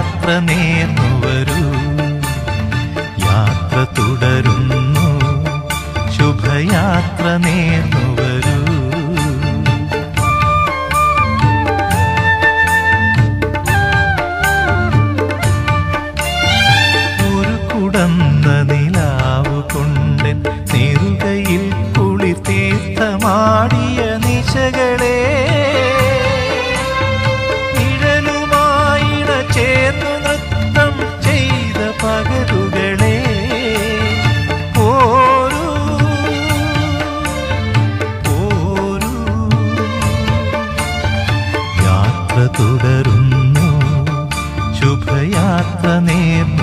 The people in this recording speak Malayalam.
യാത്ര നേർന്നു വരൂ. യാത്ര തുടരുന്നു. ശുഭയാത്ര നേർന്നു വരൂ. നിലാവ് കൊണ്ടൻ നെറുകയിൽ കുളിർ തീർത്ഥമാടി. മകരുകളെ പോരൂ പോരൂ. യാത്ര തുടരുന്നു ശുഭയാത്ര നേർന്നു.